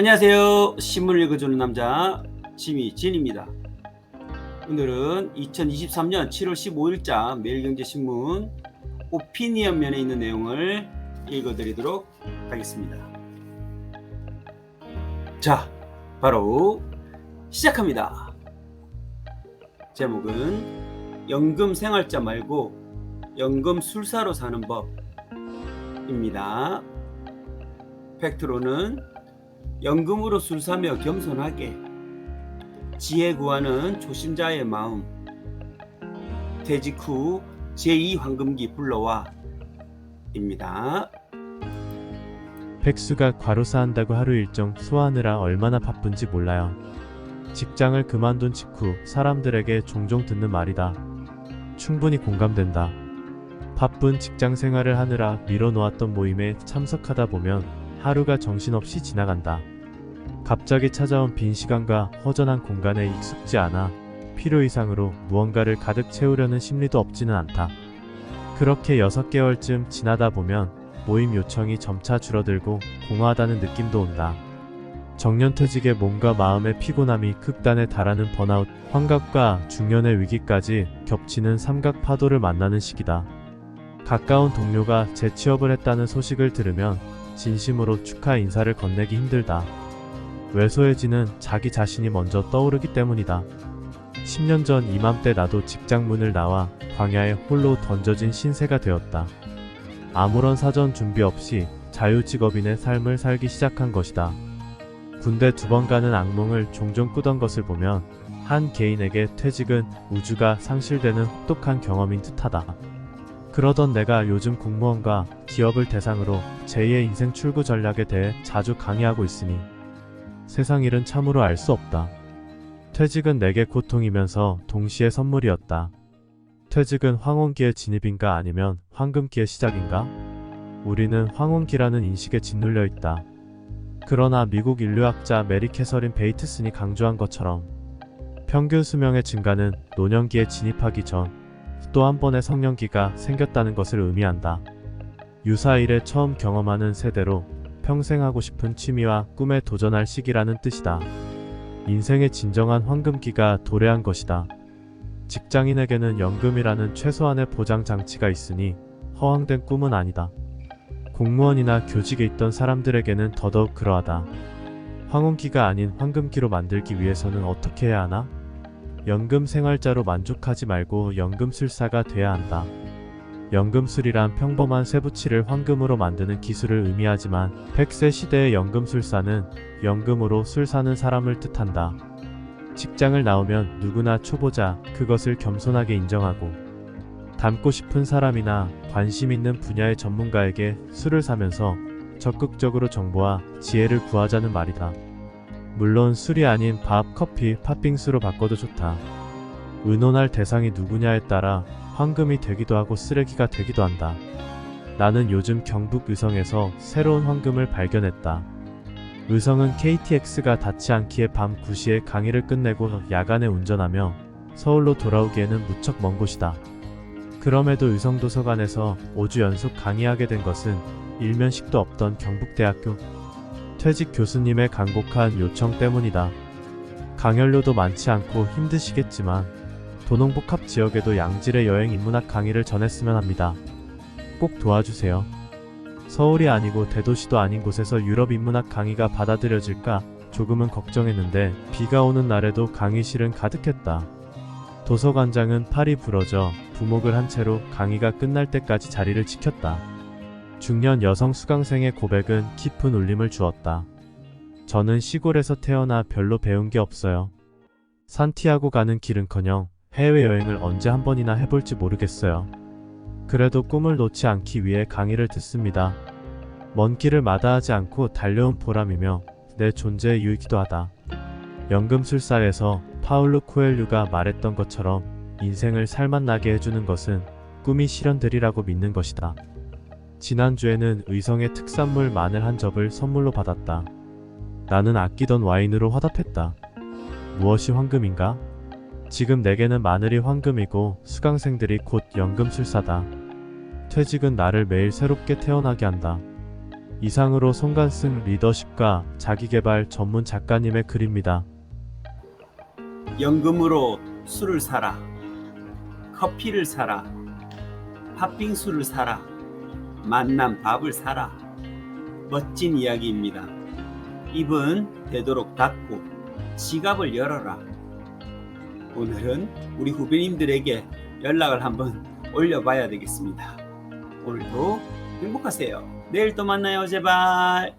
안녕하세요. 신문을 읽어주는 남자 지미진입니다. 오늘은 2023년 7월 15일자 매일경제신문 오피니언 면에 있는 내용을 읽어드리도록 하겠습니다. 자, 바로 시작합니다. 제목은 연금 생활자 말고 연금 술사로 사는 법입니다. 팩트로는 연금으로 술 사며 겸손하게 지혜 구하는 초심자의 마음 퇴직 후 제2 황금기 불러와 입니다. 백수가 과로사 한다고 하루 일정 소화하느라 얼마나 바쁜지 몰라요. 직장을 그만둔 직후 사람들에게 종종 듣는 말이다. 충분히 공감된다. 바쁜 직장 생활을 하느라 미뤄놓았던 모임에 참석하다 보면 하루가 정신없이 지나간다. 갑자기 찾아온 빈 시간과 허전한 공간에 익숙지 않아 필요 이상으로 무언가를 가득 채우려는 심리도 없지는 않다. 그렇게 6개월쯤 지나다 보면 모임 요청이 점차 줄어들고 공허하다는 느낌도 온다. 정년퇴직에 몸과 마음의 피곤함이 극단에 달하는 번아웃, 환각과 중년의 위기까지 겹치는 삼각 파도를 만나는 시기다. 가까운 동료가 재취업을 했다는 소식을 들으면 진심으로 축하 인사를 건네기 힘들다. 왜소해지는 자기 자신이 먼저 떠오르기 때문이다. 10년 전 이맘때 나도 직장 문을 나와 광야에 홀로 던져진 신세가 되었다. 아무런 사전 준비 없이 자유직업인의 삶을 살기 시작한 것이다. 군대 두 번 가는 악몽을 종종 꾸던 것을 보면 한 개인에게 퇴직은 우주가 상실되는 혹독한 경험인 듯하다. 그러던 내가 요즘 공무원과 기업을 대상으로 제2의 인생 출구 전략에 대해 자주 강의하고 있으니 세상 일은 참으로 알 수 없다. 퇴직은 내게 고통이면서 동시에 선물이었다. 퇴직은 황혼기의 진입인가 아니면 황금기의 시작인가? 우리는 황혼기라는 인식에 짓눌려 있다. 그러나 미국 인류학자 메리 캐서린 베이트슨이 강조한 것처럼 평균 수명의 증가는 노년기에 진입하기 전 또 한 번의 성년기가 생겼다는 것을 의미한다. 유사 일에 처음 경험하는 세대로 평생 하고 싶은 취미와 꿈에 도전할 시기라는 뜻이다. 인생의 진정한 황금기가 도래한 것이다. 직장인에게는 연금이라는 최소한의 보장 장치가 있으니 허황된 꿈은 아니다. 공무원이나 교직에 있던 사람들에게는 더더욱 그러하다. 황혼기가 아닌 황금기로 만들기 위해서는 어떻게 해야 하나? 연금 생활자로 만족하지 말고 연금술사가 돼야 한다. 연금술이란 평범한 쇠붙이를 황금으로 만드는 기술을 의미하지만 100세 시대의 연금술사는 연금으로 술 사는 사람을 뜻한다. 직장을 나오면 누구나 초보자, 그것을 겸손하게 인정하고 닮고 싶은 사람이나 관심 있는 분야의 전문가에게 술을 사면서 적극적으로 정보와 지혜를 구하자는 말이다. 물론 술이 아닌 밥, 커피, 팥빙수로 바꿔도 좋다. 의논할 대상이 누구냐에 따라 황금이 되기도 하고 쓰레기가 되기도 한다. 나는 요즘 경북 의성에서 새로운 황금을 발견했다. 의성은 KTX가 닿지 않기에 밤 9시에 강의를 끝내고 야간에 운전하며 서울로 돌아오기에는 무척 먼 곳이다. 그럼에도 의성도서관에서 5주 연속 강의하게 된 것은 일면식도 없던 경북대학교 퇴직 교수님의 간곡한 요청 때문이다. 강연료도 많지 않고 힘드시겠지만 도농복합 지역에도 양질의 여행 인문학 강의를 전했으면 합니다. 꼭 도와주세요. 서울이 아니고 대도시도 아닌 곳에서 유럽 인문학 강의가 받아들여질까 조금은 걱정했는데 비가 오는 날에도 강의실은 가득했다. 도서관장은 팔이 부러져 부목을 한 채로 강의가 끝날 때까지 자리를 지켰다. 중년 여성 수강생의 고백은 깊은 울림을 주었다. 저는 시골에서 태어나 별로 배운 게 없어요. 산티아고 가는 길은커녕 해외여행을 언제 한 번이나 해볼지 모르겠어요. 그래도 꿈을 놓지 않기 위해 강의를 듣습니다. 먼 길을 마다하지 않고 달려온 보람이며 내 존재의 유익기도 하다. 연금술사에서 파울루 코엘류가 말했던 것처럼 인생을 살맛나게 해주는 것은 꿈이 실현되리라고 믿는 것이다. 지난주에는 의성의 특산물 마늘 한 접을 선물로 받았다. 나는 아끼던 와인으로 화답했다. 무엇이 황금인가? 지금 내게는 마늘이 황금이고 수강생들이 곧 연금술사다. 퇴직은 나를 매일 새롭게 태어나게 한다. 이상으로 송간승 리더십과 자기개발 전문 작가님의 글입니다. 연금으로 술을 사라. 커피를 사라. 팥빙수를 사라. 만난 밥을 사라. 멋진 이야기입니다. 입은 되도록 닫고 지갑을 열어라. 오늘은 우리 후배님들에게 연락을 한번 올려봐야 되겠습니다. 오늘도 행복하세요. 내일 또 만나요, 제발.